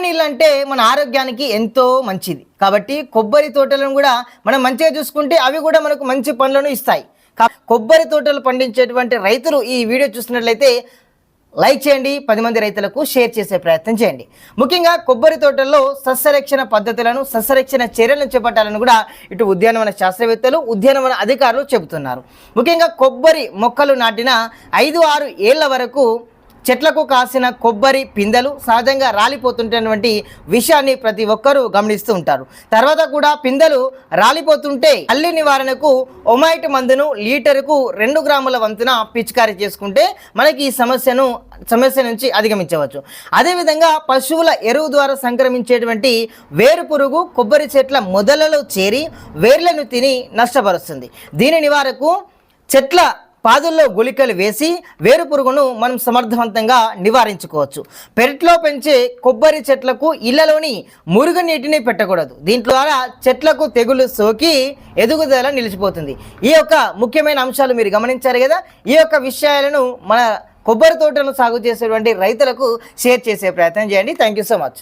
కొబ్బరి నీళ్ళు అంటే మన ఆరోగ్యానికి ఎంతో మంచిది. కాబట్టి కొబ్బరి తోటలను కూడా మనం మంచిగా చూసుకుంటే అవి కూడా మనకు మంచి పనులను ఇస్తాయి. కొబ్బరి తోటలు పండించేటువంటి రైతులు ఈ వీడియో చూసినట్లయితే లైక్ చేయండి పది మంది రైతులకు షేర్ చేసే ప్రయత్నం చేయండి. ముఖ్యంగా కొబ్బరి తోటల్లో సస్యరక్షణ పద్ధతులను సస్యరక్షణ చర్యలను చేపట్టాలని కూడా ఇటు ఉద్యానవన శాస్త్రవేత్తలు ఉద్యానవన అధికారులు చెబుతున్నారు. ముఖ్యంగా కొబ్బరి మొక్కలు నాటిన ఐదు ఆరు ఏళ్ళ వరకు చెట్లకు కాసిన కొబ్బరి పిందెలు సహజంగా రాలిపోతుంటేటువంటి విషయాన్ని ప్రతి ఒక్కరూ గమనిస్తూ ఉంటారు. తర్వాత కూడా పిందెలు రాలిపోతుంటే అల్లి నివారణకు ఒమైట్ మందును లీటరుకు రెండు గ్రాముల వంతున పిచికారీ చేసుకుంటే మనకి ఈ సమస్యను సమస్య నుంచి అధిగమించవచ్చు. అదేవిధంగా పశువుల ఎరువు ద్వారా సంక్రమించేటువంటి వేరు పురుగు కొబ్బరి చెట్ల మొదలలో చేరి వేర్లను తిని నష్టపరుస్తుంది. దీని నివారకు చెట్ల పాదుల్లో గుళికలు వేసి వేరు పురుగును మనం సమర్థవంతంగా నివారించుకోవచ్చు. పెరట్లో పెంచే కొబ్బరి చెట్లకు ఇళ్ళలోని మురుగు నీటిని పెట్టకూడదు. దీంట్లో ద్వారా చెట్లకు తెగులు సోకి ఎదుగుదల నిలిచిపోతుంది. ఈ యొక్క ముఖ్యమైన అంశాలు మీరు గమనించారు కదా? ఈ యొక్క విషయాలను మన కొబ్బరి తోటలను సాగు చేసేటువంటి రైతులకు షేర్ చేసే ప్రయత్నం చేయండి. Thank you so much